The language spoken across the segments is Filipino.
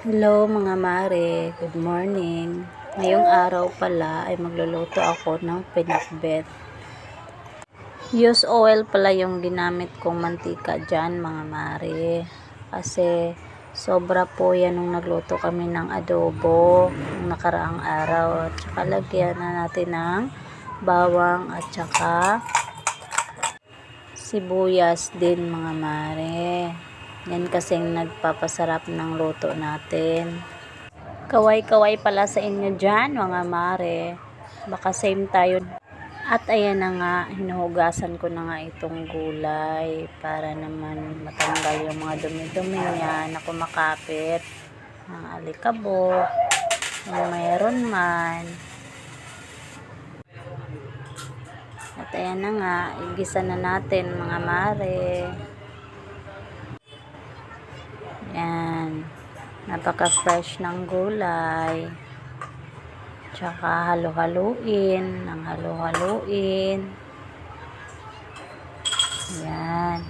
Hello mga mare, good morning. Ngayong araw pala ay magluluto ako ng pinakbet. Use oil pala yung ginamit kong mantika dyan mga mare. Kasi sobra po yan nung nagluto kami ng adobo ng nakaraang araw. At saka lagyan na natin ng bawang at saka sibuyas din mga mare. Yan kasing nagpapasarap ng luto natin. Kaway-kaway pala sa inyo dyan mga mare. Baka same tayo. At ayan na nga, hinuhugasan ko na nga itong gulay para naman matanggal yung mga dumi-dumi niya na kumakapit. Ang alikabok, kung mayroon man. At ayan na nga, igisa na natin mga mare. Yan. Napaka-fresh ng gulay. Tsaka halo-haluin. Nang halo-haluin. Yan.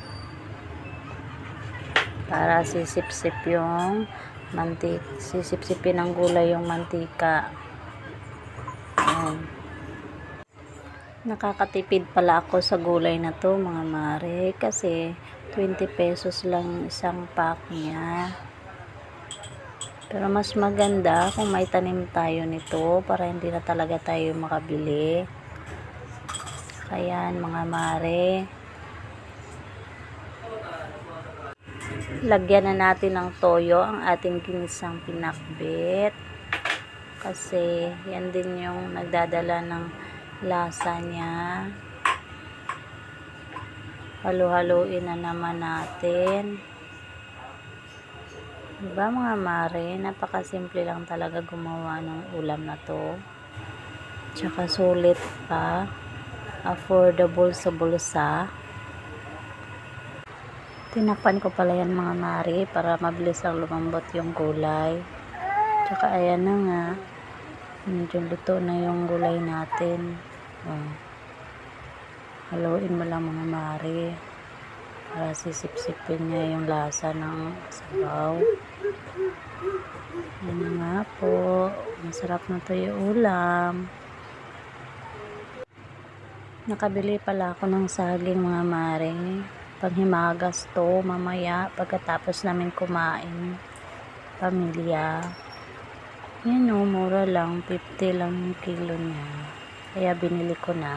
Para sisip-sip yung mantik. Sisip-sipin ng gulay yung mantika. Yan. Nakakatipid pala ako sa gulay na to mga mare kasi 20 pesos lang isang pack niya. Pero mas maganda kung may tanim tayo nito para hindi na talaga tayo makabili. Kaya mga mare. Lagyan na natin ng toyo ang ating ginisang pinakbit. Kasi yan din yung nagdadala ng lasa niya. Halo-haloin na naman natin. Diba mga mare, napakasimple lang talaga gumawa ng ulam na to. Tsaka sulit pa. Affordable sa bulsa. Tinakpan ko pala yan mga mare para mabilis lang lumambot yung gulay. Tsaka ayan na nga. Medyo luto na yung gulay natin. Oh. Haluin mo lang mga mare para sisip-sipin niya yung lasa ng sabaw. Yan nga po. Masarap na to yung ulam. Nakabili pala ako ng saging mga mare. Panghimagas to mamaya pagkatapos namin kumain. Pamilya. Yan o, mura lang. 50 lang yung kilo niya. Kaya binili ko na.